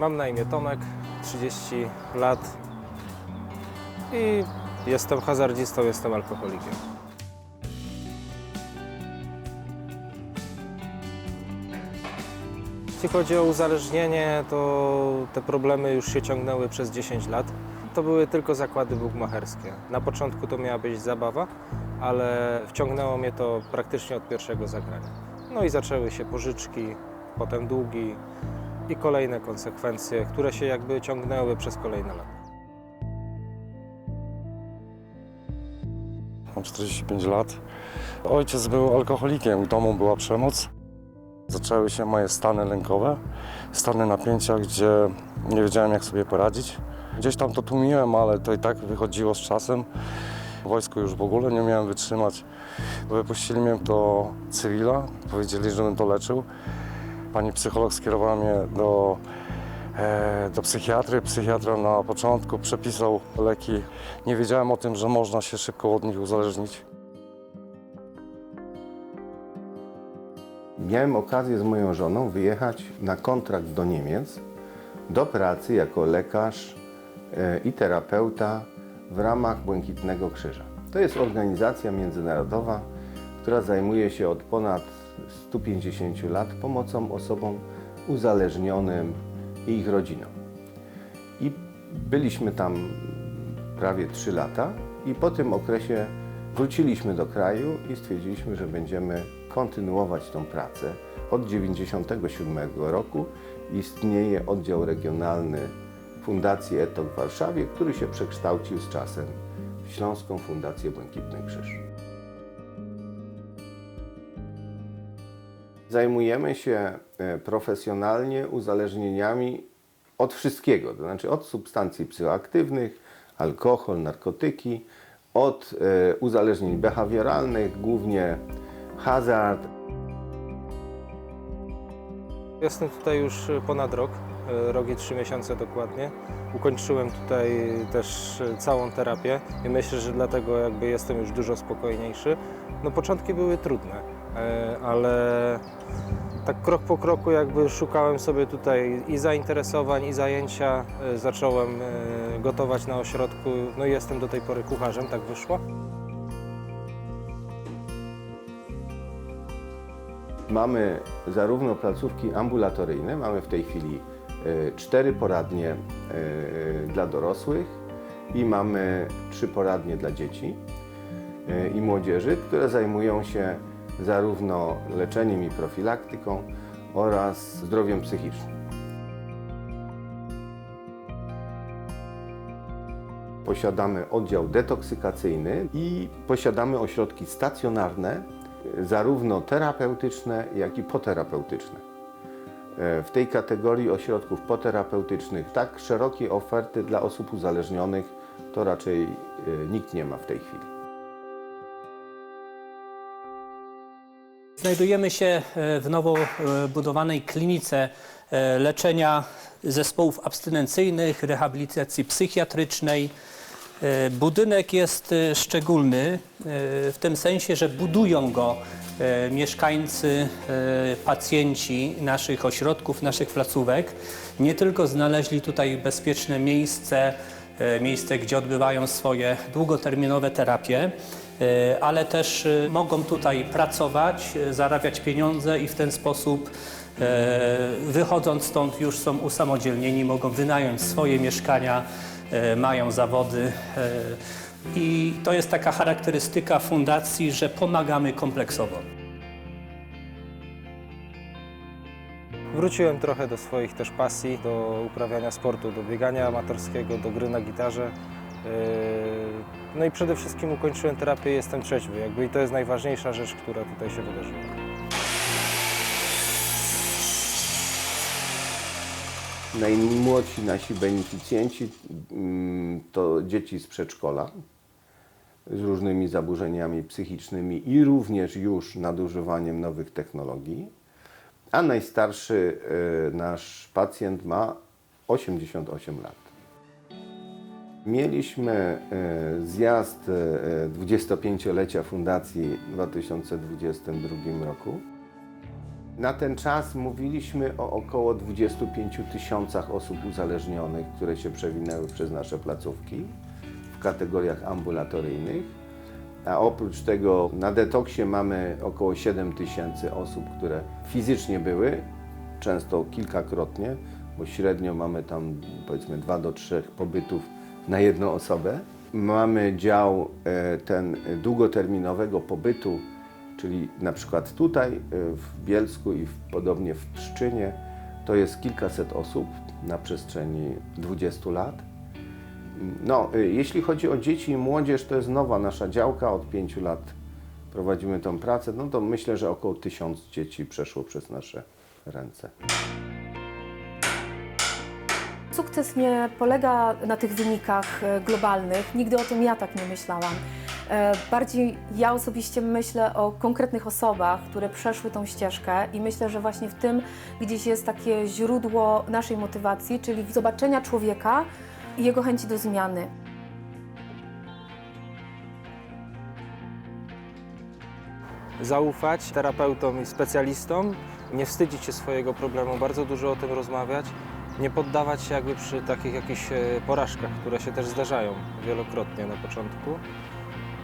Mam na imię Tomek, 30 lat i jestem hazardzistą, jestem alkoholikiem. Jeśli chodzi o uzależnienie, to te problemy już się ciągnęły przez 10 lat. To były tylko zakłady bugmacherskie. Na początku to miała być zabawa, ale wciągnęło mnie to praktycznie od pierwszego zagrania. No i zaczęły się pożyczki, potem długi i kolejne konsekwencje, które się jakby ciągnęły przez kolejne lata. Mam 45 lat. Ojciec był alkoholikiem, w domu była przemoc. Zaczęły się moje stany lękowe, stany napięcia, gdzie nie wiedziałem jak sobie poradzić. Gdzieś tam to tłumiłem, ale to i tak wychodziło z czasem. W wojsku już w ogóle nie miałem wytrzymać. Wypuścili mnie do cywila, powiedzieli, żebym to leczył. Pani psycholog skierowała mnie do, e, do psychiatry. Psychiatra na początku przepisał leki. Nie wiedziałem o tym, że można się szybko od nich uzależnić. Miałem okazję z moją żoną wyjechać na kontrakt do Niemiec do pracy jako lekarz e, i terapeuta w ramach Błękitnego Krzyża. To jest organizacja międzynarodowa, która zajmuje się od ponad 150 lat pomocą osobom uzależnionym i ich rodzinom. I byliśmy tam prawie 3 lata i po tym okresie wróciliśmy do kraju i stwierdziliśmy, że będziemy kontynuować tą pracę. Od 1997 roku istnieje oddział regionalny Fundacji ETOK w Warszawie, który się przekształcił z czasem w Śląską Fundację Błękitny Krzyż. Zajmujemy się e, profesjonalnie uzależnieniami od wszystkiego, to znaczy od substancji psychoaktywnych, alkohol, narkotyki, od e, uzależnień behawioralnych, głównie hazard. Jestem tutaj już ponad rok, e, rok i trzy miesiące dokładnie. Ukończyłem tutaj też całą terapię i myślę, że dlatego jakby jestem już dużo spokojniejszy. No początki były trudne, ale tak krok po kroku jakby szukałem sobie tutaj i zainteresowań, i zajęcia. E, Zacząłem e, gotować na ośrodku, no i jestem do tej pory kucharzem, tak wyszło. Mamy zarówno placówki ambulatoryjne, mamy w tej chwili e, cztery poradnie e, dla dorosłych i mamy trzy poradnie dla dzieci e, i młodzieży, które zajmują się zarówno leczeniem i profilaktyką oraz zdrowiem psychicznym. Posiadamy oddział detoksykacyjny i posiadamy ośrodki stacjonarne, zarówno terapeutyczne, jak i poterapeutyczne. E, W tej kategorii ośrodków poterapeutycznych tak szerokiej oferty dla osób uzależnionych to raczej e, nikt nie ma w tej chwili. Znajdujemy się e, w nowo e, budowanej klinice e, leczenia zespołów abstynencyjnych, rehabilitacji psychiatrycznej. Budynek jest szczególny w tym sensie, że budują go mieszkańcy, pacjenci naszych ośrodków, naszych placówek. Nie tylko znaleźli tutaj bezpieczne miejsce, miejsce, gdzie odbywają swoje długoterminowe terapie, ale też e, mogą tutaj pracować, e, zarabiać pieniądze i w ten sposób e, wychodząc stąd już są usamodzielnieni, mogą wynająć swoje mieszkania, e, mają zawody. e, I to jest taka charakterystyka fundacji, że pomagamy kompleksowo. Wróciłem trochę do swoich też pasji, do uprawiania sportu, do biegania amatorskiego, do gry na gitarze. Yy, No i przede wszystkim ukończyłem terapię jestem trzeźwy. Jakby i to jest najważniejsza rzecz, która tutaj się wydarzyła. Najmłodsi nasi beneficjenci mm, to dzieci z przedszkola z różnymi zaburzeniami psychicznymi i również już nadużywaniem nowych technologii. A najstarszy e, nasz pacjent ma 88 lat. Mieliśmy e, zjazd e, 25-lecia fundacji w 2022 roku. Na ten czas mówiliśmy o około 25 tysiącach osób uzależnionych, które się przewinęły przez nasze placówki w kategoriach ambulatoryjnych. A oprócz tego na detoksie mamy około 7 tysięcy osób, które fizycznie były, często kilkakrotnie, bo średnio mamy tam powiedzmy 2 do 3 pobytów na jedną osobę. Mamy dział e, ten długoterminowego pobytu, czyli na przykład tutaj e, w Bielsku i podobnie w Pszczynie, to jest kilkaset osób na przestrzeni 20 lat. No, y, jeśli chodzi o dzieci i młodzież, to jest nowa nasza działka, od pięciu lat prowadzimy tą pracę, no to myślę, że około tysiąc dzieci przeszło przez nasze ręce. Sukces nie polega na tych wynikach e, globalnych. Nigdy o tym ja tak nie myślałam. E, Bardziej ja osobiście myślę o konkretnych osobach, które przeszły tą ścieżkę i myślę, że właśnie w tym gdzieś jest takie źródło naszej motywacji, czyli zobaczenia człowieka i jego chęci do zmiany. Zaufać terapeutom i specjalistom, nie wstydzić się swojego problemu, bardzo dużo o tym rozmawiać, nie poddawać się jakby przy takich jakichś e, porażkach, które się też zdarzają wielokrotnie na początku.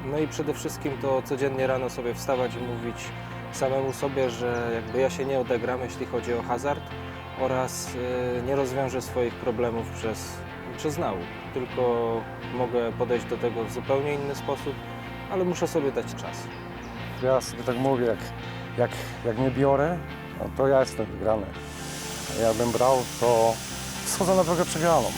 No i przede wszystkim to codziennie rano sobie wstawać i mówić samemu sobie, że jakby ja się nie odegram, jeśli chodzi o hazard oraz e, nie rozwiążę swoich problemów przez, przez tylko mogę podejść do tego w zupełnie inny sposób, ale muszę sobie dać czas. Ja sobie tak mówię, jak, jak, jak nie biorę, no to ja jestem wygrany. Jakbym brał, to schodzę na drogę przegraną.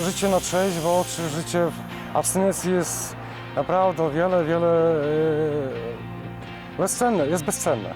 Życie na trzeźwo, czy życie w abstynencji jest naprawdę wiele, wiele yy, bezcenne, jest bezcenne.